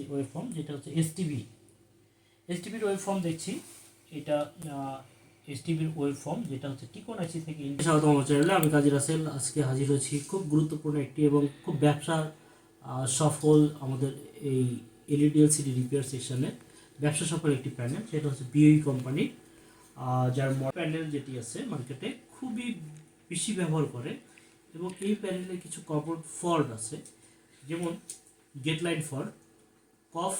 আছে web form যেটা হচ্ছে এসটিভি এসটিভির ওয়েব ফর্ম দেখছি। এটা এসটিভির ওয়েব ফর্ম যেটা হচ্ছে টিকন আইসি থেকে স্বাগত চ্যানেলে আমি কাজী রাসেল। আজকে হাজির হয়েছি খুব গুরুত্বপূর্ণ একটি এবং খুব ব্যবসা সফল আমাদের এই এলইডি এলসিডি রিপেয়ার সেকশনে ব্যবসা সফল একটি প্যানেল সেটা হচ্ছে বিওই কোম্পানি যার প্যানেল যেটি আছে মার্কেটে খুবই বেশি ব্যবহার করে এবং এই প্যানেলে কিছু কমন ফল্ট আছে, যেমন gate line fault COF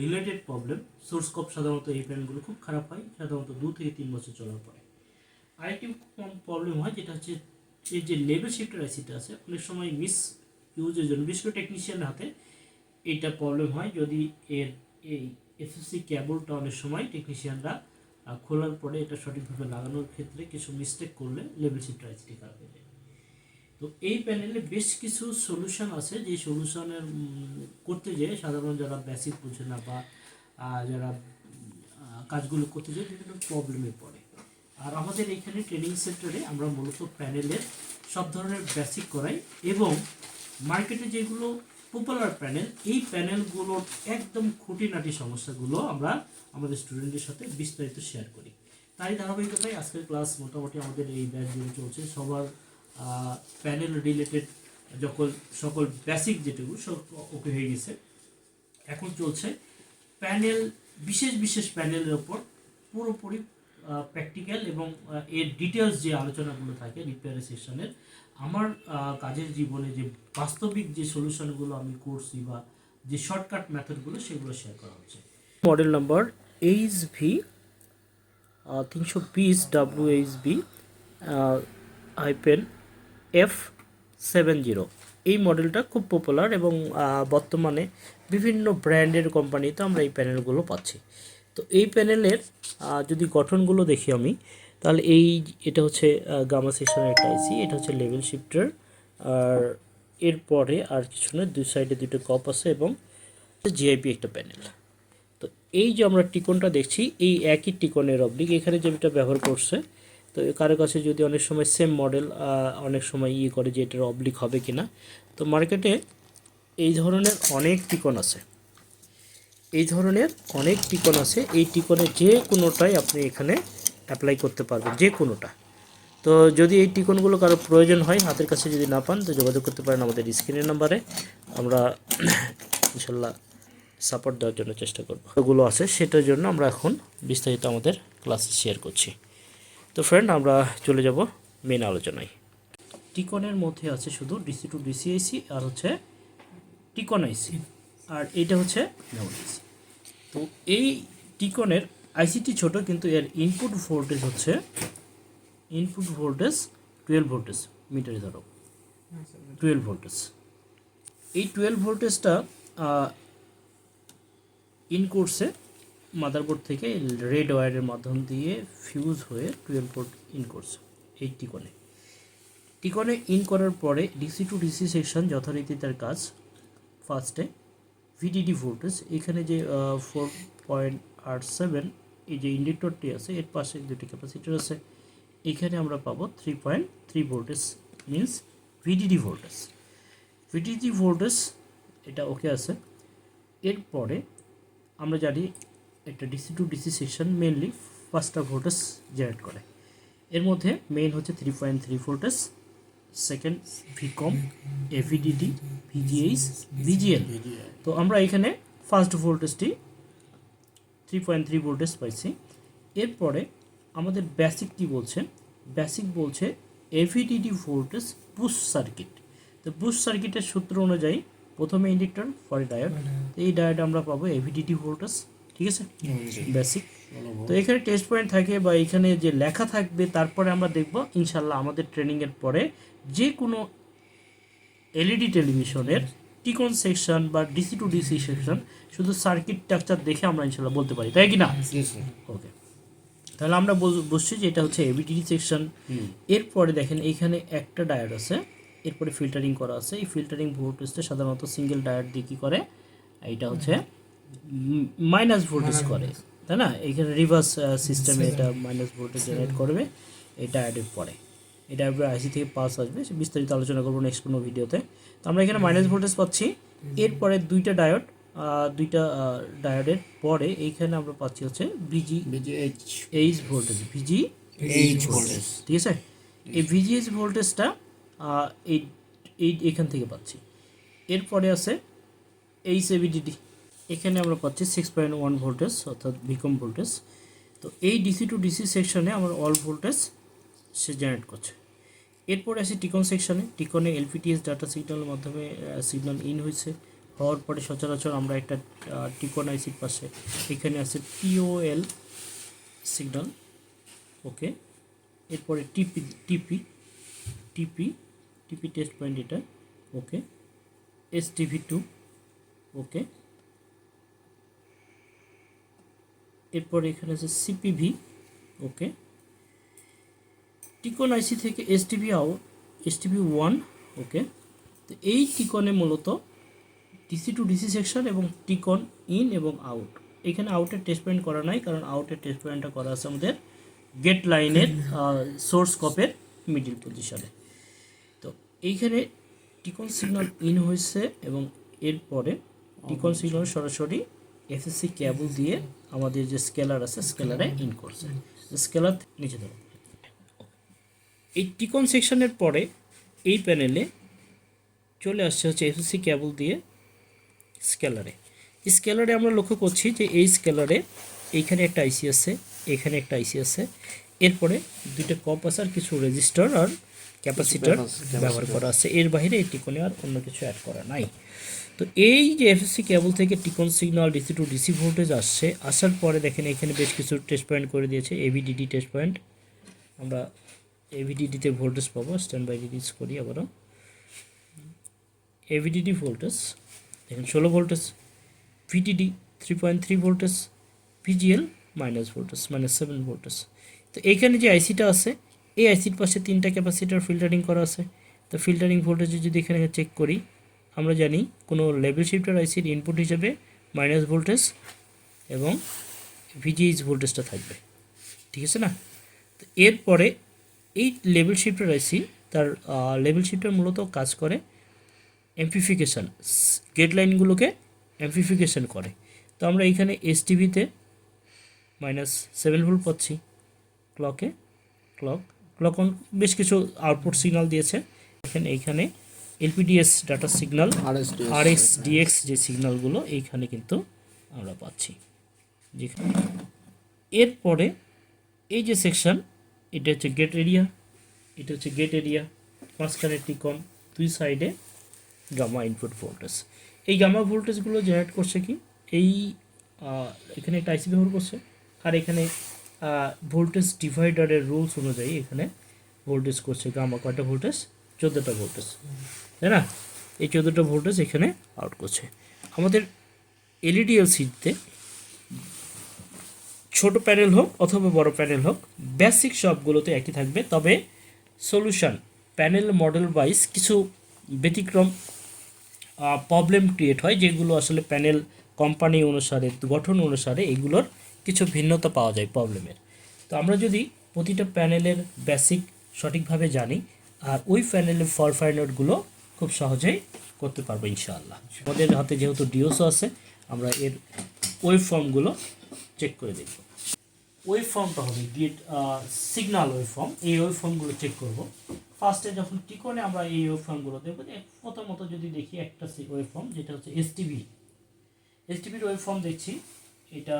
related problem source COF সাধারণত এই প্যানেলগুলো খুব খারাপ হয়, সাধারণত দু থেকে তিন বছর চলার পরে। আরেকটি প্রবলেম হয়, যেটা হচ্ছে এই যে লেভেল শিফটার আইসিটা আছে, অনেক সময় মিস ইউজের জন্য, বিশেষ করে টেকনিশিয়ান হাতে এইটা প্রবলেম হয়, যদি এর এই এসএসসি কেবলটা অনেক সময় টেকনিশিয়ানরা খোলার পরে এটা সঠিকভাবে লাগানোর ক্ষেত্রে কিছু মিস্টেক করলে লেভেল শিফটার আইসিটি খারাপ হয়ে যায় তো এই প্যানেলে বেশ কিছু সলিউশন আছে, যে সলিউশনের করতে যেয়ে সাধারণ যারা বেসিক বুঝে না বা যারা কাজগুলো করতে যায় বিভিন্ন প্রবলেমে পড়ে। আর আমাদের এখানে ট্রেনিং সেন্টারে আমরা মূলত প্যানেলের সব ধরনের বেসিক করাই এবং মার্কেটে যেগুলো পপুলার প্যানেল এই প্যানেলগুলোর একদম খুঁটিনাটি সমস্যাগুলো আমরা আমাদের স্টুডেন্টদের সাথে বিস্তারিত শেয়ার করি। তাই ধারাবাহিকতায় আজকের ক্লাস মোটামুটি আমাদের এই ব্যাচ জুড়ে চলছে। সবার প্যানেল রিলেটেড যখন সকল বেসিক যেটুকু সব ওকে হয়ে গেছে। এখন চলছে প্যানেল বিশেষ বিশেষ প্যানেলের ওপর পুরোপুরি প্র্যাকটিক্যাল এবং এর ডিটেলস যে আলোচনাগুলো থাকে রিপেয়ার সেকশনের আমার কাজের জীবনে যে বাস্তবিক যে সলিউশনগুলো আমি করছি বা যে শর্টকাট মেথডগুলো সেগুলো শেয়ার করা হচ্ছে। মডেল নাম্বার এইচ ভি তিনশো বিশ W H B hyphen F seven zero এই মডেলটা খুব পপুলার এবং বর্তমানে বিভিন্ন ব্র্যান্ডের কোম্পানিতে আমরা এই প্যানেলগুলো পাচ্ছি। তো এই প্যানেলের যদি গঠনগুলো দেখি আমি, তাহলে এই এটা হচ্ছে গামা সেকশনের একটা আইসি এটা হচ্ছে লেভেল শিফটার আর এরপরে আর কিছু না দুই সাইডে দুটো কপ আছে এবং জিআইপি একটা প্যানেল তো এই যে আমরা টিকনটা দেখছি, এই একই টিকনের অবলিক এখানে যেটা ব্যবহার করছে তো কারও কাছে যদি অনেক সময় সেম মডেল অনেক সময় ইয়ে করে যে এটার অবলিক হবে কি না তো মার্কেটে এই ধরনের অনেক টিকন আছে। এই ধরনের অনেক টিকন আছে, এই টিকনের যে কোনোটাই আপনি এখানে অ্যাপ্লাই করতে পারবেন, যে কোনোটা। তো যদি এই টিকনগুলো কারও প্রয়োজন হয়, হাতের কাছে যদি না পান, তো যোগাযোগ করতে পারেন আমাদের স্ক্রিনের নাম্বারে। আমরা ইনশাল্লাহ সাপোর্ট দেওয়ার জন্য চেষ্টা করব। ওগুলো আছে, সেটার জন্য আমরা এখন বিস্তারিত আমাদের ক্লাসে শেয়ার করছি। তো ফ্রেন্ড আমরা চলে যাব মেন আলোচনায়। টিকনের মধ্যে আছে শুধু ডিসি টু ডিসি আইসি আর হচ্ছে টিকন আইসি আর এইটা হচ্ছে মেমোরি আইসি তো এই টিকনের আইসিটি ছোট, কিন্তু এর ইনপুট ভোল্টেজ হচ্ছে ইনপুট ভোল্টেজ টুয়েলভ ভোল্টেজ মিটারে ধরো। টুয়েলভ ভোল্টেজ এই টুয়েলভ ভোল্টেজটা ইন কোর্সে মাদারবোর্ড থেকে রেড ওয়্যারের মাধ্যম দিয়ে ফিউজ হয়ে টুয়েলভ ভোল্ট ইন করছে এই টিকনে। টিকনে ইন করার পরে ডিসি টু ডিসি সেকশন যথারীতি তার কাজ ফার্স্টে ভিডিডি ভোল্টেজ এখানে যে ফোর পয়েন্ট আট সেভেন এই যে ইন্ডাক্টরটি আছে, এর পাশে দুটি ক্যাপাসিটার আছে, এখানে আমরা পাবো three point three voltage means VDD voltage VDD voltage এটা ওকে আছে। এরপরে আমরা জানি একটা DC to DC section mainly পাঁচটা ভোল্টেজ জেনারেট করে। এর মধ্যে মেইন হচ্ছে three point three voltage second VCOM AVDD VGH VGL তো আমরা এখানে ফার্স্ট ভোল্টেজটি থ্রি পয়েন্ট থ্রি ভোল্টেজ পাইছি। এরপরে আমাদের বেসিক বলছে বেসিক বলছে এভিডিডি ভোল্টেজ বুশ সার্কিট তো বুশ সার্কিটের সূত্র অনুযায়ী প্রথমে ইন্ডিক্টর পরে ডায়োড এই ডায়োড আমরা পাবো এভিডিডি ভোল্টেজ ঠিক আছে? বেসিক তো এখানে টেস্ট পয়েন্ট থাকে বা এখানে যে লেখা থাকবে তারপরে আমরা দেখব ইনশাল্লাহ আমাদের ট্রেনিংয়ের পরে যে কোনো এলইডি টেলিভিশনের টিকন সেকশন বা ডিসি টু ডিসি সেকশন শুধু সার্কিট স্ট্রাকচার দেখে আমরা ইনশাল্লাহ বলতে পারি তাই কি না? ওকে তাহলে আমরা বুঝছি যে এটা হচ্ছে এবিডিডি সেকশন এরপরে দেখেন এইখানে একটা ডায়োড আছে এরপরে ফিল্টারিং করা আছে। এই ফিল্টারিং ভোল্টেজটা সাধারণত সিঙ্গেল ডায়োড দিয়ে কী করে? এইটা হচ্ছে মাইনাস ভোল্টেজ করে তাই না? এখানে রিভার্স সিস্টেমে এটা মাইনাস ভোল্টেজ জেনারেট করবে এই ডায়োডের পরে এটা এবার আইসি থেকে পাস আসবে সে বিস্তারিত আলোচনা করব নেক্সট কোনো ভিডিওতে তো। আমরা এখানে মাইনাস ভোল্টেজ পাচ্ছি। এরপরে দুইটা ডায়োড দুইটা ডায়োডের পরে এইখানে আমরা পাচ্ছি হচ্ছে BG BGH H voltage VG H voltage ঠিক আছে? এই ভিজিএইচ ভোল্টেজটা এই এই এখান থেকে পাচ্ছি। এরপরে আছে এইচ এবিডিডি এখানে আমরা পাচ্ছি সিক্স পয়েন্ট ওয়ান ভোল্টেজ অর্থাৎ ভিকম ভোল্টেজ তো এই ডিসি টু ডিসি সেকশনে আমার অল ভোল্টেজ সে জেনারেট করছে। এরপরে আসি টিকন সেকশনে টিকনে এলপিটিএস ডাটা সিগন্যালের মাধ্যমে সিগন্যাল ইন হয়েছে। হওয়ার পরে সচরাচর আমরা একটা টিকন আইসির পাশে। এখানে আছে পিওএল সিগন্যাল ওকে। এরপরে টিপি টিপি টিপি টিপি টেস্ট পয়েন্ট এটা। Okay. S TV two okay. এরপরে এখানে আছে সিপিভি ওকে। টিকন আইসি থেকে S TV out S TV one okay. তো এই টিকনে মূলত ডিসি টু ডিসি সেকশন এবং টিকন ইন এবং আউট এখানে আউটের টেস্ট পয়েন্ট করা নাই কারণ আউটের টেস্ট পয়েন্টটা করা আছে আমাদের গেট লাইনের সোর্স কপের মিডিল পজিশনে তো এইখানে টিকন সিগন্যাল ইন হয়েছে এবং এরপরে টিকন সিগন্যাল সরাসরি এফএসসি ক্যাবল দিয়ে আমাদের যে স্কেলার আছে, স্কেলারে ইন করছে। স্কেলার নিচে ধরো। এই টিকন সেকশনের পরে এই প্যানেলে চলে আসছে হচ্ছে এফএসসি ক্যাবল দিয়ে স্কেলারে। স্কেলারে আমরা লক্ষ্য করছি যে এই স্কেলারে এইখানে একটা আইসি আছে, এখানে একটা আইসি আছে। এরপরে দুইটা কপ আছে আর কিছু রেজিস্টার আর ক্যাপাসিটার ব্যবহার করা আছে। এর বাইরে এই টিকনে আর অন্য কিছু অ্যাড করা নাই। তো এই যে এফএসসি কেবল থেকে TCON signal DC to DC voltage আসছে আসার পরে দেখেন এখানে বেশ কিছু টেস্ট পয়েন্ট করে দিয়েছে এভিডিডি টেস্ট পয়েন্ট আমরা এভিডিডিতে ভোল্টেজ পাবো স্ট্যান্ড বাই রিলিজ করি আবারও। এভিডিডি ভোল্টেজ দেখেন ষোলো voltage VDD three point three voltage VGL minus voltage minus seven voltage তো এইখানে যে আইসিটা আছে এই আইসির পাশে তিনটা ক্যাপাসিটার ফিল্টারিং করা আছে। তো ফিল্টারিং ভোল্টেজ যদি এখানে চেক করি, আমরা জানি কোনো লেভেল শিফটার আইসির ইনপুট হিসেবে মাইনাস ভোল্টেজ এবং ভিজিএইচ ভোল্টেজটা থাকবে। ঠিক আছে না? তো এরপরে এই লেভেল শিফটার আইসি তার লেভেল শিফটার মূলত কাজ করে অ্যাম্পিফিকেশান গেট লাইনগুলোকে অ্যাম্পিফিকেশান করে। তো আমরা এইখানে এস টিভিতে মাইনাস সেভেন ভোল্ট পাচ্ছি। ক্লকে ক্লক ক্লক বেশ কিছু আউটপুট সিগনাল দিয়েছে। এখানে এইখানে এলপিডিএস ডাটা সিগনাল আর এস ডিএক্স যে সিগনালগুলো এইখানে কিন্তু আমরা পাচ্ছি। যেখানে এরপরে এই যে সেকশন এটা হচ্ছে গেট এরিয়া এটা হচ্ছে গেট এরিয়া মাঝখানে টিকন দুই সাইডে গামা ইনপুট ভোল্টেজ এই গামা ভোল্টেজগুলো জেনারেট করছে কি? এই এখানে একটা আইসি ব্যবহার করছে আর এখানে ভোল্টেজ ডিভাইডারের রুলস অনুযায়ী এখানে ভোল্টেজ করছে গামা কয়টা ভোল্টেজ চোদ্দোটা ভোল্টেজ তাই না? এই চোদ্দোটা ভোল্টেজ এখানে আউট করছে। আমাদের এলইডি এলসিতে ছোট প্যানেল হোক অথবা বড় প্যানেল হোক বেসিক সবগুলোতে একই থাকবে। তবে সলিউশন প্যানেল মডেল ওয়াইজ কিছু ব্যতিক্রম প্রবলেম ক্রিয়েট হয় যেগুলো আসলে প্যানেল কোম্পানি অনুসারে, গঠন অনুসারে এগুলোর কিছু ভিন্নতা পাওয়া যায় প্রবলেমের তো আমরা যদি প্রতিটা প্যানেলের বেসিক সঠিকভাবে জানি, আর ওই প্যানেলের ফর ফাইনারগুলো খুব সহজেই করতে পারব ইনশাআল্লাহ। আমাদের হাতে যেহেতু ডিওসও আছে, আমরা এর ওয়েব ফর্মগুলো চেক করে দেখব। ওয়েব ফর্মটা হবে গেট সিগনাল ওয়েব ফর্ম এই ওয়েব ফর্মগুলো চেক করব। ফার্স্টে যখন টিকনে আমরা এই ওয়েব ফর্মগুলো দেখব, যে প্রথমত যদি দেখি একটা ওয়েব ফর্ম যেটা হচ্ছে এসটিভি এসটিভির ওয়েব ফর্ম দেখছি, এটা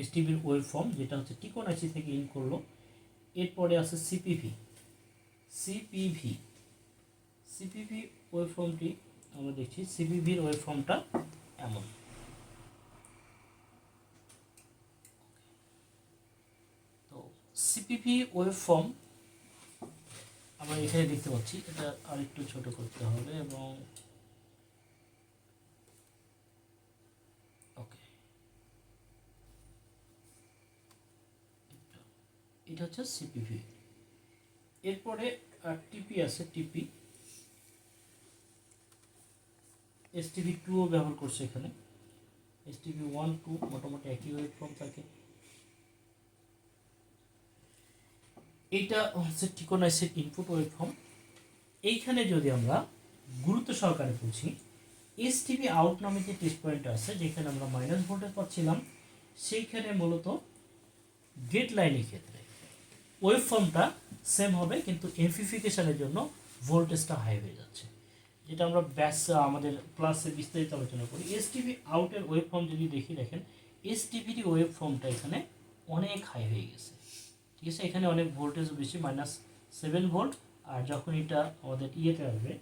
এসটিভির ওয়েব ফর্ম যেটা হচ্ছে টিকন আইসি থেকে ইন করল। এরপরে আছে সিপিভি সিপিভি সিপিভি ওয়েব ফর্মটি আমরা দেখছি সিপিভির ওয়েব ফর্মটা এমন। তো সিপিভি ওয়েব ফর্ম আমরা এখানে দেখতে পাচ্ছি, এটা আরেকটু ছোট করতে হবে এবং ওকে এটা হচ্ছে সিপিভি এরপরে টিপি আছে টিপি এস টিভি টুও ব্যবহার করছে এখানে। এস টিভি ওয়ান টু মোটামুটি একই ওয়েব ফর্ম থাকে। এটা হচ্ছে টিকোনাইসের ইনপুট ওয়েব ফর্ম এইখানে যদি আমরা গুরুত্ব সহকারে বুঝি এস টিভি আউট নামে যে টেস্ট পয়েন্ট আছে, যেখানে আমরা মাইনাস ভোল্টেজ পাচ্ছিলাম, সেইখানে মূলত গেট লাইনের ক্ষেত্রে ওয়েভ ফর্মটা সেম হবে, কিন্তু এমফিফিকেশনের জন্য ভোল্টেজটা হাই হয়ে যাচ্ছে। যেটা আমরা ব্যাস আমাদের ক্লাসে বিস্তারিত আলোচনা করি। এস টিভি আউটের ওয়েব ফর্ম যদি দেখি, দেখেন এস টিভির ওয়েব ফর্মটা এখানে অনেক হাই হয়ে গেছে। ঠিক আছে? এখানে অনেক ভোল্টেজ বেশি মাইনাস সেভেন ভোল্ট আর যখন এটা আমাদের ইয়েতে আসবে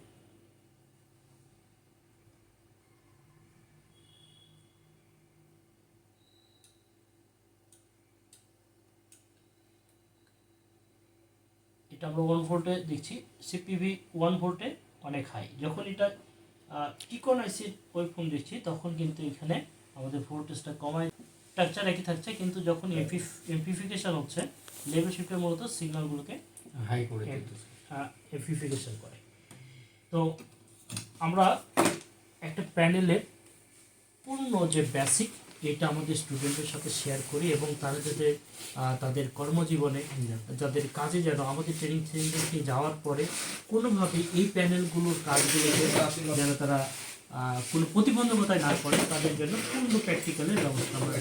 আমরা ওয়ান ভোল্টে দেখছি সিপিভি ওয়ান ভোল্টে অনেক হাই যখন এটা টিকন আইসির ওয়েবফর্ম দেখছি তখন কিন্তু এখানে আমাদের ভোল্টেজটা কমায়। স্ট্রাকচার একই থাকছে কিন্তু যখন এমপিফিকেশন হচ্ছে লেভেল শিফটের মূলত সিগন্যালগুলোকে হাই করে এমপিফিকেশন করে। তো আমরা একটা প্যানেলের পূর্ণ যে বেসিক এটা আমাদের স্টুডেন্টের সাথে শেয়ার করি এবং তারা যাতে তাদের কর্মজীবনে যাদের কাজে যেন আমাদের ট্রেনিং সেন্টারকে যাওয়ার পরে কোনোভাবে এই প্যানেলগুলোর কাজগুলোকে যেন তারা কোনো প্রতিবন্ধকতায় না পড়ে, তাদের জন্য পূর্ণ প্র্যাকটিক্যালের ব্যবস্থা আমরা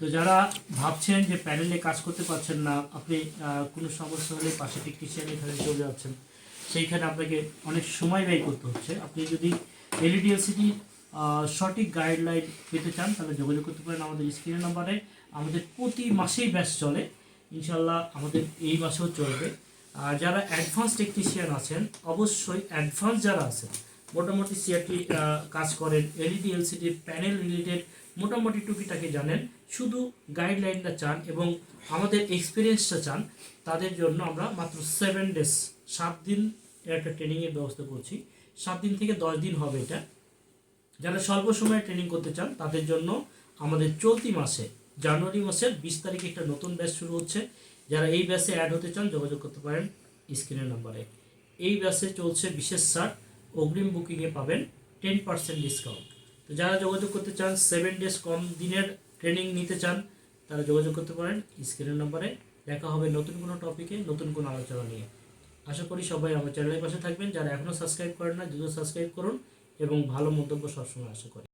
তো যারা ভাবছেন যে প্যানেলে কাজ করতে পারছেন না, আপনি কোনো সমস্যা হলে পাশে টেকনিশিয়ান এখানে চলে যাচ্ছেন, সেইখানে আপনাকে অনেক সময় ব্যয় করতে হচ্ছে। আপনি যদি এলইডিএলসিটি সঠিক গাইডলাইন পেতে চান, তাহলে যোগাযোগ করতে পারেন আমাদের স্ক্রিনের নাম্বারে আমাদের প্রতি মাসেই ব্যাচ চলে। ইনশাল্লাহ আমাদের এই মাসেও চলবে। আর যারা অ্যাডভান্স টেকনিশিয়ান আছেন, অবশ্যই অ্যাডভান্স যারা আছেন, মোটামুটি সিআরটি কাজ করেন এলইডি এলসিডির প্যানেল রিলেটেড মোটামুটি টুকিটাকি জানেন, শুধু গাইডলাইনটা চান এবং আমাদের এক্সপিরিয়েন্সটা চান, তাদের জন্য আমরা মাত্র সেভেন ডেজ সাত দিন একটা ট্রেনিংয়ের ব্যবস্থা করছি। সাত দিন থেকে দশ দিন হবে এটা। যারা স্বল্প সময়ে ট্রেনিং করতে চান, তাদের জন্য আমাদের চলতি মাসে, জানুয়ারি মাসের বিশ তারিখে একটা নতুন ব্যাচ শুরু হচ্ছে। যারা এই ব্যাচে অ্যাড হতে চান, যোগাযোগ করতে পারেন স্ক্রিনের নাম্বারে এই ব্যাচে চলছে বিশেষ ছাড় অগ্রিম বুকিংয়ে পাবেন টেন পার্সেন্ট ডিসকাউন্ট তো যারা যোগাযোগ করতে চান সেভেন ডেজ কম দিনের ট্রেনিং নিতে চান, তারা যোগাযোগ করতে পারেন স্ক্রিনের নাম্বারে দেখা হবে নতুন কোনো টপিকে নতুন কোনো আলোচনা নিয়ে। আশা করি সবাই আমার চ্যানেলের পাশে থাকবেন। যারা এখনও সাবস্ক্রাইব করেন না, দ্রুত সাবস্ক্রাইব করুন। এবং ভালো মন্তব্য সবসময় আশা করি।